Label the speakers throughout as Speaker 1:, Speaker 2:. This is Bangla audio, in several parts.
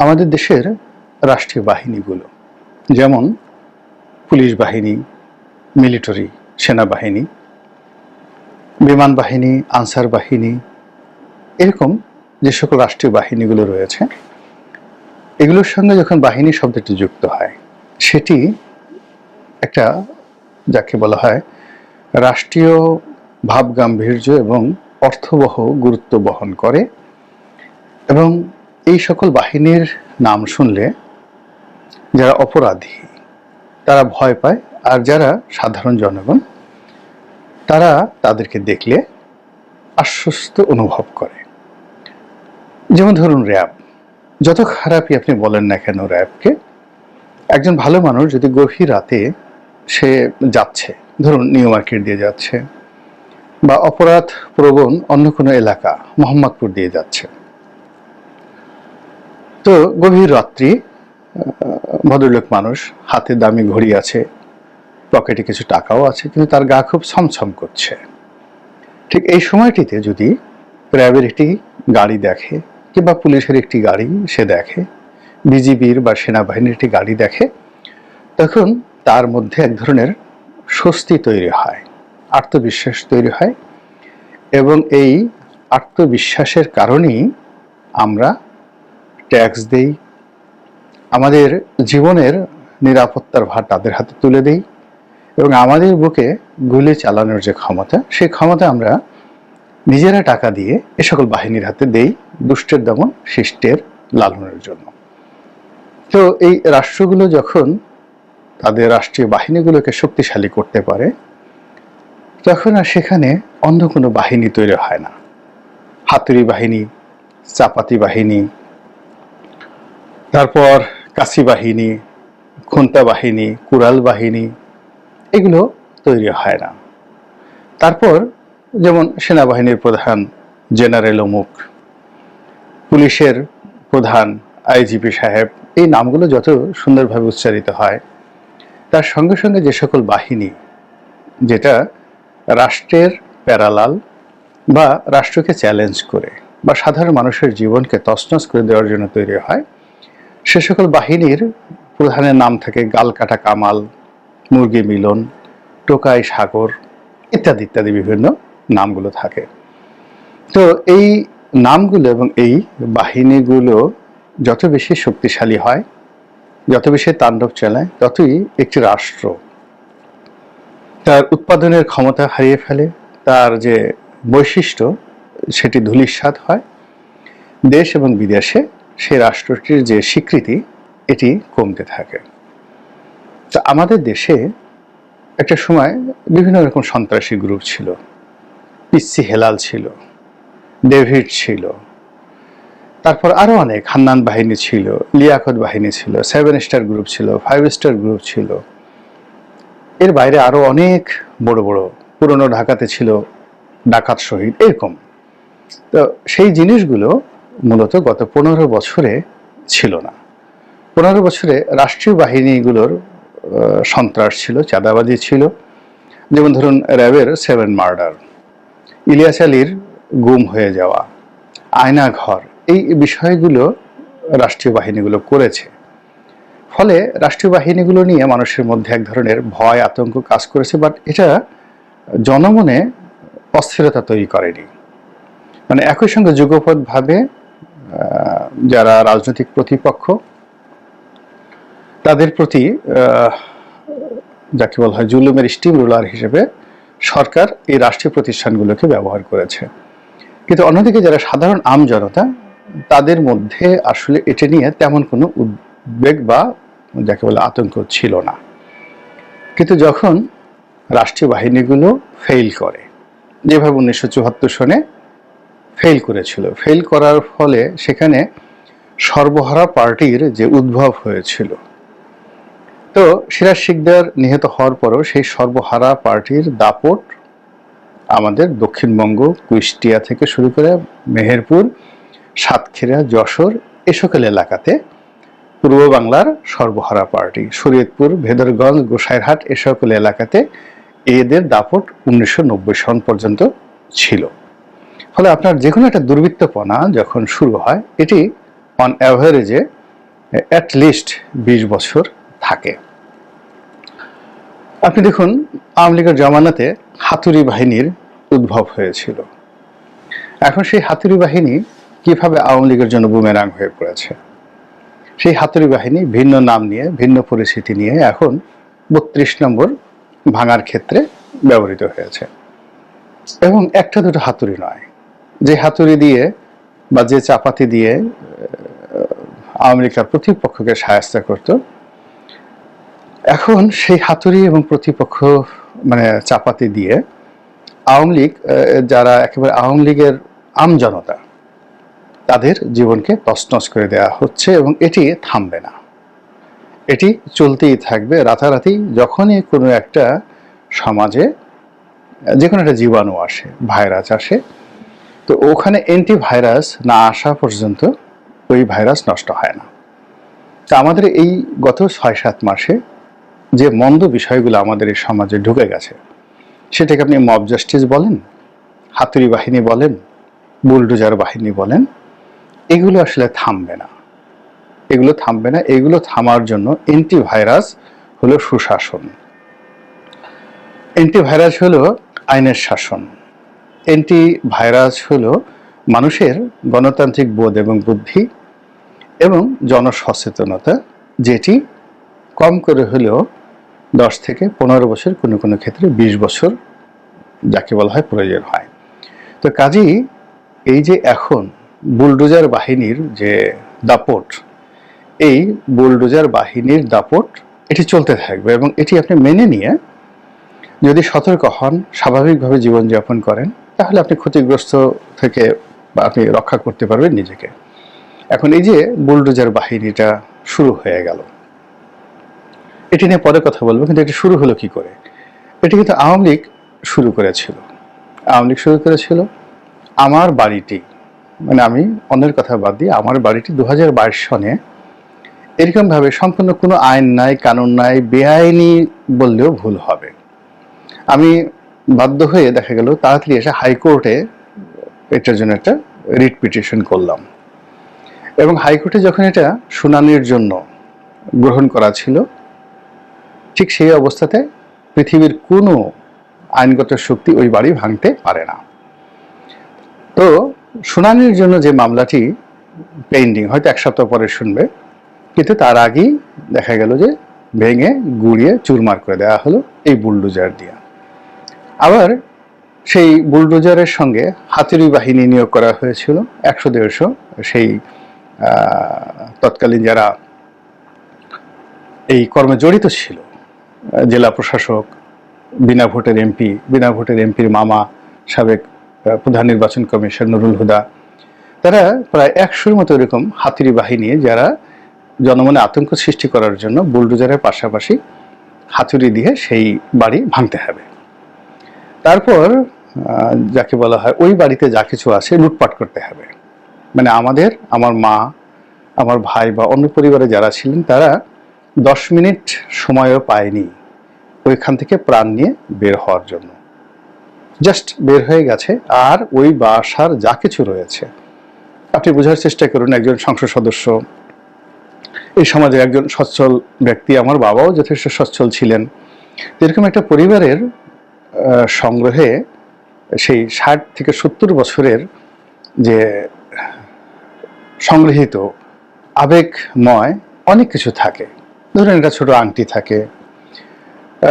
Speaker 1: আমাদের দেশের রাষ্ট্রীয় বাহিনীগুলো, যেমন পুলিশ বাহিনী, মিলিটারি সেনাবাহিনী, বিমান বাহিনী, আনসার বাহিনী, এরকম যে সকল রাষ্ট্রীয় বাহিনীগুলো রয়েছে, এগুলোর সঙ্গে যখন বাহিনী শব্দটি যুক্ত হয়, সেটি একটা যাকে বলা হয় রাষ্ট্রীয় ভাব গাম্ভীর্য এবং অর্থবহ গুরুত্ব বহন করে এবং এই সকল বাহিনীর নাম শুনলে যারা অপরাধী, তারা ভয় পায় আর যারা সাধারণ জনগণ, তারা তাদেরকে দেখলে আশ্বস্ত অনুভব করে। যেমন ধরুন র্যাব। যত খারাপই আপনি বলেন না কেন র্যাবকে, একজন ভালো মানুষ যদি গভীর রাতে সে যাচ্ছে, ধরুন নিউ মার্কেট দিয়ে যাচ্ছে বা অপরাধ প্রবণ অন্য কোনো এলাকা, মোহাম্মদপুর দিয়ে যাচ্ছে তো গভীর রাত্রি ভদ্রলোক মানুষ, হাতে দামি ঘড়ি আছে, পকেটে কিছু টাকাও আছে, কিন্তু তার গা খুব ছমছম করছে। ঠিক এই সময়টিতে যদি র্যাবের একটি গাড়ি দেখে কিংবা পুলিশের একটি গাড়ি সে দেখে, বিজিবির বা সেনাবাহিনীর একটি গাড়ি দেখে, তখন তার মধ্যে এক ধরনের স্বস্তি তৈরি হয়, আত্মবিশ্বাস তৈরি হয় এবং এই আত্মবিশ্বাসের কারণেই আমরা ট্যাক্স দেই। আমাদের জীবনের নিরাপত্তার ভার তাদের হাতে তুলে দেই এবং আমাদের বুকে গুলি চালানোর যে ক্ষমতা, সেই ক্ষমতা আমরা নিজেরা টাকা দিয়ে এ সকল বাহিনীর হাতে দেই দুষ্টের দমন, শিষ্টের লালনের জন্য। তো এই রাষ্ট্রগুলো যখন তাদের রাষ্ট্রীয় বাহিনীগুলোকে শক্তিশালী করতে পারে, তখন আর সেখানে অন্য কোনো বাহিনী তৈরি হয় না। হাতুড়ি বাহিনী, চাপাতি বাহিনী তারপর কাশি বাহিনী, খুন্তা বাহিনী, কুড়াল বাহিনী, এগুলো তৈরি হয় না। তারপর যেমন সেনাবাহিনীর প্রধান জেনারেল অমুক, পুলিশের প্রধান আইজিপি সাহেব, এই নামগুলো যত সুন্দরভাবে উচ্চারিত হয়, তার সঙ্গে সঙ্গে যে সকল বাহিনী, যেটা রাষ্ট্রের প্যারালাল বা রাষ্ট্রকে চ্যালেঞ্জ করে বা সাধারণ মানুষের জীবনকে তছনছ করে দেওয়ার জন্য তৈরি হয় সে সকল বাহিনীর প্রধানের নাম থাকে গালকাটা কামাল, মুরগি মিলন, টোকাই সাগর ইত্যাদি ইত্যাদি বিভিন্ন নামগুলো থাকে। তো এই নামগুলো এবং এই বাহিনীগুলো যত বেশি শক্তিশালী হয়, যত বেশি তাণ্ডব চালায়, ততই একটি রাষ্ট্র। তার উৎপাদনের ক্ষমতা হারিয়ে ফেলে, তার যে বৈশিষ্ট্য, সেটি ধূলিসাৎ হয়। দেশ এবং বিদেশে সেই রাষ্ট্রটির যে স্বীকৃতি, এটি কমতে থাকে। তা আমাদের দেশে একটা সময় বিভিন্ন রকম সন্ত্রাসী গ্রুপ ছিল। পিসি হেলাল ছিল, ডেভিড ছিল, তারপর আরও অনেক হান্নান বাহিনী ছিল, লিয়াকত বাহিনী ছিল, সেভেন স্টার গ্রুপ ছিল, ফাইভ স্টার গ্রুপ ছিল। এর বাইরে আরও অনেক বড় বড় পুরনো ঢাকাতে ছিল ডাকাত শহীদ, এরকম। তো সেই জিনিসগুলো মূলত গত পনেরো বছরে ছিল না। পনেরো বছরে রাষ্ট্রীয় বাহিনীগুলোর সন্ত্রাস ছিল চাঁদাবাজি ছিল। যেমন ধরুন র্যাবের সেভেন মার্ডার ইলিয়াস আলীর গুম হয়ে যাওয়া আয়না ঘর এই বিষয়গুলো রাষ্ট্রীয় বাহিনীগুলো করেছে। ফলে রাষ্ট্রীয় বাহিনীগুলো নিয়ে মানুষের মধ্যে এক ধরনের ভয় আতঙ্ক কাজ করেছে বাট এটা জনমনে অস্থিরতা তৈরি করেনি। মানে একই সঙ্গে যুগপৎভাবে আহ, যারা রাজনৈতিক প্রতিপক্ষ, তাদের প্রতি যাকে বলা হয় জুলুমের স্টিম রুলার হিসেবে সরকার এই রাষ্ট্রীয় প্রতিষ্ঠানগুলোকে ব্যবহার করেছে। কিন্তু অন্যদিকে যারা সাধারণ আম জনতা, তাদের মধ্যে আসলে এটা নিয়ে তেমন কোনো উদ্বেগ বা যাকে বলে আতঙ্ক ছিল না। কিন্তু যখন রাষ্ট্রীয় বাহিনীগুলো ফেইল করে, যেভাবে উনিশশো চুয়াত্তর সনে ফেল করেছিল। ফেল করার ফলে সেখানে সর্বহারা পার্টির যে উদ্ভব হয়েছিল। তো সিরাজ শিকদার নিহত হওয়ার পরও সেই সর্বহারা পার্টির দাপট আমাদের দক্ষিণবঙ্গ, কুষ্টিয়া থেকে শুরু করে মেহেরপুর, সাতক্ষীরা, যশোর এ সকল এলাকাতে পূর্ব বাংলার সর্বহারা পার্টি। শরীয়তপুর, ভেদরগঞ্জ, গোসাইরহাট এ সকল এলাকাতে এদের দাপট উনিশশো নব্বই সন পর্যন্ত ছিল। ফলে আপনার যে কোনো একটা দুর্বৃত্তপনা যখন শুরু হয়, এটি অন অ্যাভারেজে অ্যাট লিস্ট বিশ বছর থাকে। আপনি দেখুন, আওয়ামী লীগের জমানাতে হাতুড়ি বাহিনীর উদ্ভব হয়েছিল। এখন সেই হাতুড়ি বাহিনী কীভাবে আওয়ামী লীগের জন্য বুমেরাং হয়ে পড়েছে? সেই হাতুড়ি বাহিনী ভিন্ন নাম নিয়ে, ভিন্ন পরিস্থিতি নিয়ে এখন বত্রিশ নম্বর ভাঙার ক্ষেত্রে ব্যবহৃত হয়েছে। এবং একটা দুটো হাতুড়ি নয় যে হাতুড়ি দিয়ে বা যে চাপাতি দিয়ে লীগের প্রতিপক্ষকে সাহায্য করত। এখন সেই হাতুড়ি এবং প্রতিপক্ষ মানে চাপাতি দিয়ে আওয়ামী লীগ যারা একেবারে আওয়ামী লীগের আম জনতা, তাদের জীবনকে তছনছ করে দেওয়া হচ্ছে এবং এটি থামবে না। এটি চলতেই থাকবে রাতারাতি যখনই কোনো একটা সমাজে যে কোনো একটা জীবাণু আসে, ভাইরাস আসে তো ওখানে অ্যান্টিভাইরাস না আসা পর্যন্ত ওই ভাইরাস নষ্ট হয় না। তা আমাদের এই গত ছয় সাত মাসে যে মন্দ বিষয়গুলো আমাদের এই সমাজে ঢুকে গেছে, সেটাকে আপনি মব জাস্টিস বলেন, হাতুড়ি বাহিনী বলেন বুলডোজার বাহিনী বলেন, এগুলো আসলে থামবে না। এগুলো থামবে না, এগুলো থামার জন্য অ্যান্টিভাইরাস হলো সুশাসন। অ্যান্টিভাইরাস হলো আইনের শাসন। অ্যান্টি ভাইরাস হলো মানুষের গণতান্ত্রিক বোধ এবং বুদ্ধি এবং জনসচেতনতা, যেটি কম করে হলেও দশ থেকে পনেরো বছর কোনো কোনো ক্ষেত্রে বিশ বছর যাকে বলা হয় প্রয়োজন হয়। তো কাজেই এই যে এখন বুলডোজার বাহিনীর যে দাপট, এই বুলডোজার বাহিনীর দাপট এটি চলতে থাকবে এবং এটি আপনি মেনে নিয়ে যদি সতর্ক হন, স্বাভাবিকভাবে জীবনযাপন করেন তাহলে আপনি ক্ষতিগ্রস্ত থেকে আপনি রক্ষা করতে পারবেন নিজেকে। এখন এই যে বুলডোজার বাহিনীটা শুরু হয়ে গেল। এটি নিয়ে পরে কথা বলব, কিন্তু এটি শুরু হলো কি করে? এটি কিন্তু আওয়ামী লীগ শুরু করেছিল। আওয়ামী লীগ শুরু করেছিল আমার বাড়িটি। মানে আমি অন্যের কথা বাদ দিয়ে আমার বাড়িটি দু হাজার বাইশ সনে এরকমভাবে সম্পূর্ণ কোনো আইন নাই, কানুন নাই, বেআইনি বললেও ভুল হবে। আমি বাধ্য হয়ে দেখা গেল, তাড়াতাড়ি এসে হাইকোর্টে এটার জন্য একটা রিট পিটিশন করলাম। এবং হাইকোর্টে যখন এটা শুনানির জন্য গ্রহণ করা ছিল, ঠিক সেই অবস্থাতে পৃথিবীর কোনো আইনগত শক্তি ওই বাড়ি ভাঙতে পারে না। তো শুনানির জন্য যে মামলাটি পেন্ডিং হয়তো এক সপ্তাহ পরে শুনবে, কিন্তু তার আগেই দেখা গেল যে ভেঙে, গুড়িয়ে, চুরমার করে দেওয়া হলো এই বুলডোজার দিয়ে। আবার সেই বুলডোজারের সঙ্গে হাতুড়ি বাহিনী নিয়োগ করা হয়েছিল, একশো দেড়শো। সেই তৎকালীন যারা এই কর্মে জড়িত ছিল, জেলা প্রশাসক, বিনা ভোটের এমপি, বিনা ভোটের এমপির মামা, সাবেক প্রধান নির্বাচন কমিশন নুরুল হুদা, তারা প্রায় একশোর মতো এরকম হাতিরি বাহিনী যারা জনমনে আতঙ্ক সৃষ্টি করার জন্য বুলডোজারের পাশাপাশি হাতুড়ি দিয়ে সেই বাড়ি ভাঙতে হবে। তারপর যাকে বলা হয়, ওই বাড়িতে যা কিছু আছে লুটপাট করতে হবে। মানে আমাদের, আমার মা, আমার ভাই বা অন্য পরিবারে যারা ছিলেন, তারা দশ মিনিট সময়ও পায়নি ওইখান থেকে প্রাণ নিয়ে বের হওয়ার জন্য। জাস্ট বের হয়ে গেছে, আর ওই বাসার যা কিছু রয়েছে। আপনি বোঝার চেষ্টা করুন, একজন সংসদ সদস্য, এই সমাজের একজন সচ্ছল ব্যক্তি, আমার বাবাও যথেষ্ট সচ্ছল ছিলেন। এরকম একটা পরিবারের সংগ্রহে সেই ষাট থেকে সত্তর বছরের যে সংগৃহীত আবেগময় অনেক কিছু থাকে। ধরুন একটা ছোট আংটি থাকে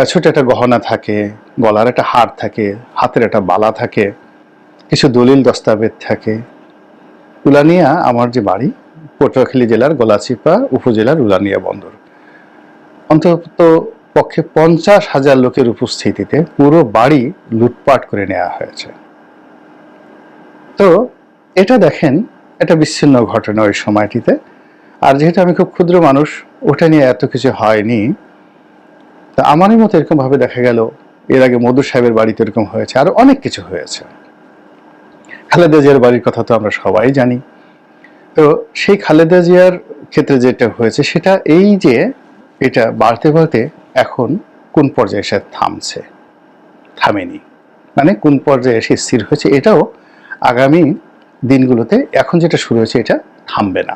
Speaker 1: ছোট একটা গহনা থাকে, গলার একটা হার থাকে, হাতের একটা বালা থাকে, কিছু দলিল দস্তাবেজ থাকে। উলানিয়া আমার যে বাড়ি, পটুয়াখালী জেলার গলাচিপা উপজেলার উলানিয়া বন্দর। অন্তত পক্ষে পঞ্চাশ হাজার লোকের উপস্থিতিতে পুরো বাড়ি লুটপাট করে নেওয়া হয়েছে। তো এটা দেখেন এটা বিচ্ছিন্ন ঘটনা ওই সময়টিতে। আর যেহেতু আমি খুব ক্ষুদ্র মানুষ, ওটা নিয়ে এত কিছু হয়নি। তা আমারই মতো এরকম ভাবে দেখা গেল, এর আগে মধু সাহেবের বাড়িতে এরকম হয়েছে, আরও অনেক কিছু হয়েছে। খালেদা জিয়ার বাড়ির কথা তো আমরা সবাই জানি। তো সেই খালেদা জিয়ার ক্ষেত্রে যেটা হয়েছে, সেটা এই যে এটা বাড়তে বাড়তে এখন কোন পর্যায়ে এসে থামছে? থামেনি। মানে কোন পর্যায়ে এসে স্থির হয়েছে এটাও আগামী দিনগুলোতে এখন যেটা শুরু হয়েছে এটা থামবে না।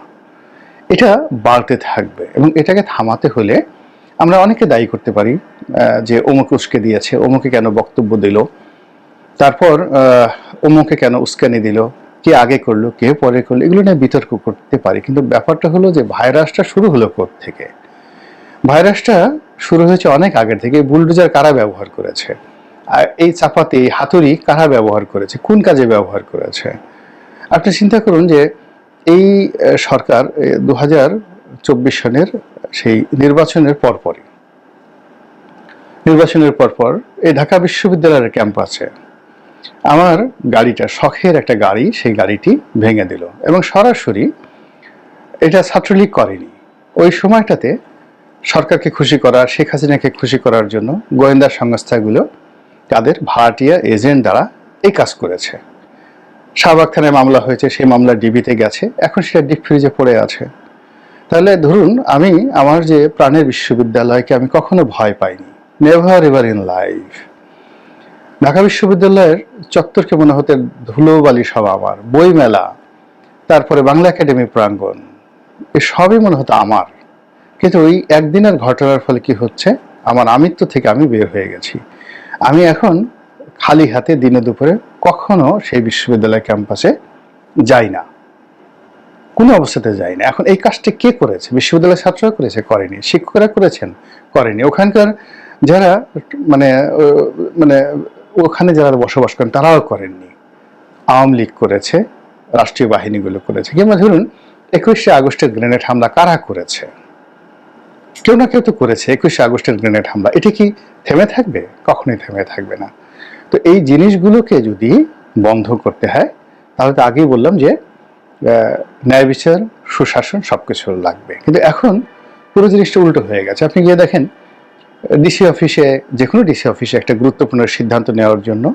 Speaker 1: এটা বাড়তে থাকবে এবং এটাকে থামাতে হলে আমরা অনেকে দায়ী করতে পারি যে অমুক উস্কে দিয়েছে, অমুকে কেন বক্তব্য দিল, তারপর অমুকে কেন উস্কানি দিল, কে আগে করল, কে পরে করল, এগুলো নিয়ে বিতর্ক করতে পারি। কিন্তু ব্যাপারটা হলো যে ভাইরাসটা শুরু হলো থেকে ভাইরাসটা শুরু হয়েছে অনেক আগের থেকে, বুলডোজার কারা ব্যবহার করেছে? আর এই চাপাতি, হাতুড়ি কারা ব্যবহার করেছে? কোন কাজে ব্যবহার করেছে? আপনি চিন্তা করুন যে এই সরকার দু চব্বিশ সনের সেই নির্বাচনের পরপরই, নির্বাচনের পরপর এই ঢাকা বিশ্ববিদ্যালয়ের ক্যাম্পাসে আমার গাড়িটা, শখের একটা গাড়ি, সেই গাড়িটি ভেঙে দিল এবং সরাসরি এটা ছাত্রলীগ করেনি। ওই সময়টাতে সরকারকে খুশি করা, শেখ হাসিনাকে খুশি করার জন্য গোয়েন্দা সংস্থাগুলো তাদের ভাড়াটিয়া এজেন্ট দ্বারা এই কাজ করেছে। শাহবাগ থানায় মামলা হয়েছে, সেই মামলা ডিবিতে গেছে, এখন সেটা ডিপ ফ্রিজে পড়ে আছে। তাহলে ধরুন, আমি আমার যে প্রাণের বিশ্ববিদ্যালয়কে আমি কখনো ভয় পাইনি। Never ever in life Dhaka বিশ্ববিদ্যালয়ের চত্বরকে মনে হতে ধুলোবালি সব আমার, বইমেলা, তারপরে বাংলা একাডেমি প্রাঙ্গণ, এ সবই মনে হতো আমার। কিন্তু ওই একদিনের ঘটনার ফলে কি হচ্ছে? আমার আমিত্ব থেকে আমি বের হয়ে গেছি। আমি এখন খালি হাতে দিনে দুপুরে কখনো সেই বিশ্ববিদ্যালয় ক্যাম্পাসে যাই না। কোনো অবস্থাতে যাই না। এখন এই কাজটি কে করেছে? বিশ্ববিদ্যালয়ের ছাত্ররা করেছে? করেনি। শিক্ষকরা করেছেন? করেনি। ওখানকার যারা মানে মানে ওখানে যারা বসবাস করেন, তারাও করেননি। আওয়ামী লীগ করেছে, রাষ্ট্রীয় বাহিনীগুলো করেছে। কিংবা ধরুন, একুশে আগস্টের গ্রেনেড হামলা কারা করেছে? কেউ না কেউ তো করেছে, একুশে আগস্টের গ্রেনেড হামলা এটা কি থেমে থাকবে? কখনোই থেমে থাকবে না। তো এই জিনিসগুলোকে যদি বন্ধ করতে হয়, তাহলে তো আগেই বললাম যে ন্যায় বিচার, সুশাসন সবকিছু লাগবে। কিন্তু এখন পুরো জিনিসটা উল্টো হয়ে গেছে। আপনি গিয়ে দেখেন ডিসি অফিসে যে কোনো ডিসি অফিসে একটা গুরুত্বপূর্ণ সিদ্ধান্ত নেওয়ার জন্য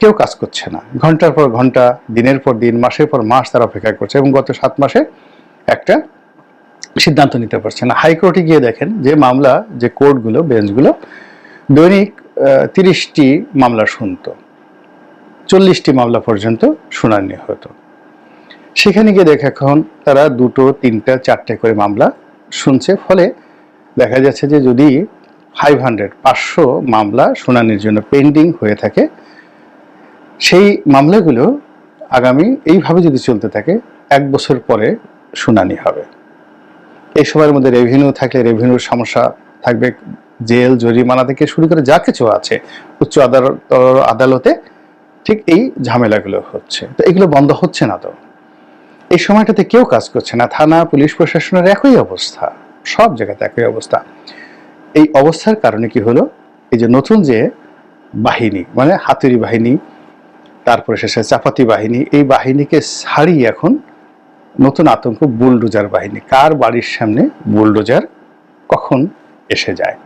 Speaker 1: কেউ কাজ করছে না। ঘণ্টার পর ঘণ্টা, দিনের পর দিন, মাসের পর মাস তারা অপেক্ষা করছে এবং গত সাত মাসে একটা সিদ্ধান্ত নিতে পারছে না হাইকোর্টে গিয়ে দেখেন যে মামলা, যে কোর্টগুলো, বেঞ্চগুলো, দৈনিক তিরিশটি মামলা শুনতো। চল্লিশটি মামলা পর্যন্ত শুনানি হতো। সেখানে গিয়ে দেখে এখন তারা দুটো, তিনটা, চারটে করে মামলা শুনছে। ফলে দেখা যাচ্ছে যে যদি ফাইভ হান্ড্রেড পাঁচশো মামলা শুনানির জন্য পেন্ডিং হয়ে থাকে, সেই মামলাগুলো আগামী এইভাবে যদি চলতে থাকে, এক বছর পরে শুনানি হবে। এই সময়ের মধ্যে রেভিনিউ থাকলে রেভিনিউর সমস্যা থাকবে জেল জরিমানা থেকে শুরু করে যা কিছু আছে, উচ্চ আদালত আদালতে ঠিক এই ঝামেলাগুলো হচ্ছে। তো এগুলো বন্ধ হচ্ছে না তো। এই সময়টাতে কেউ কাজ করছে না, থানা, পুলিশ প্রশাসনের একই অবস্থা, সব জায়গাতে একই অবস্থা। এই অবস্থার কারণে কি হলো? এই যে নতুন যে বাহিনী মানে হাতুড়ি বাহিনী, তারপরে শেষে চাপাতি বাহিনী, এই বাহিনীকে ছাড়িয়ে এখন নতুন আতঙ্ক বুলডোজার বাহিনী। কার বাড়ির সামনে বুলডোজার কখন এসে যায়?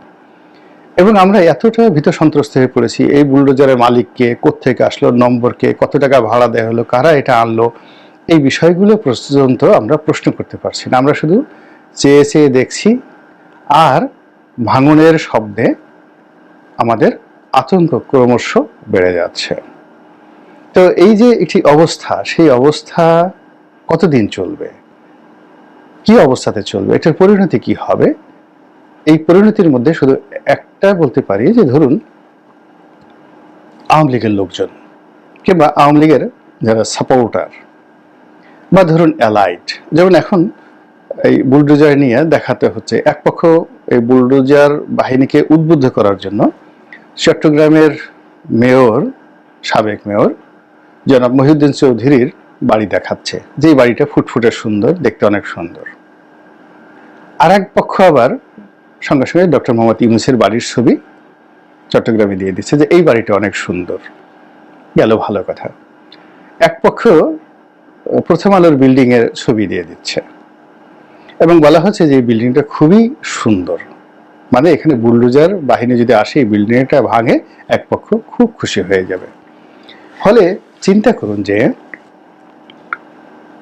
Speaker 1: এবং আমরা এতটা ভীত সন্ত্রস্ত হয়ে পড়েছি, এই বুলডোজারের মালিককে কোত্থেকে আসলো নম্বরকে কত টাকা ভাড়া দেওয়া হলো, কারা এটা আনলো, এই বিষয়গুলো পর্যন্ত আমরা প্রশ্ন করতে পারছি না। আমরা শুধু চেয়ে চেয়ে দেখছি, আর ভাঙনের শব্দে আমাদের আতঙ্ক ক্রমশ বেড়ে যাচ্ছে। তো এই যে একটি অবস্থা, সেই অবস্থা কতদিন চলবে? কি অবস্থাতে চলবে? এটার পরিণতি কি হবে? এই পরিণতির মধ্যে শুধু একটা বলতে পারি যে ধরুন, আওয়ামী লীগের লোকজন কিংবা আওয়ামী লীগের যারা সাপোর্টার বা ধরুন অ্যালাইট যেমন এখন এই বুলডোজার নিয়ে দেখাতে হচ্ছে এক পক্ষ এই বুলডোজার বাহিনীকে উদ্বুদ্ধ করার জন্য চট্টগ্রামের মেয়র, সাবেক মেয়র জনাব মহিউদ্দিন চৌধুরীর বাড়ি দেখাচ্ছে। যেই বাড়িটা ফুটফুটে সুন্দর, দেখতে অনেক সুন্দর। আর এক পক্ষ আবার সঙ্গে সঙ্গে ডক্টর মোহাম্মদ ইউনুসের বাড়ির ছবি চট্টগ্রামে দিয়ে দিচ্ছে যে, এই বাড়িটা অনেক সুন্দর। গেল ভালো কথা। এক পক্ষ প্রথম আলোর বিল্ডিং এর ছবি দিয়ে দিচ্ছে। এবং বলা হচ্ছে যে, এই বিল্ডিংটা খুবই সুন্দর। মানে এখানে বুলডোজার বাহিনী যদি আসে, এই বিল্ডিংটা ভাঙে, এক পক্ষ খুব খুশি হয়ে যাবে। ফলে চিন্তা করুন যে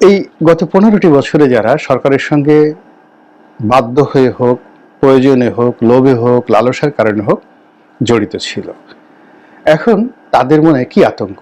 Speaker 1: এই গত পনেরোটি বছরে যারা সরকারের সঙ্গে বাধ্য হয়ে হোক, প্রয়োজনে হোক, লোভে হোক, লালসার কারণে হোক জড়িত ছিল, এখন তাদের মনে কি আতঙ্ক?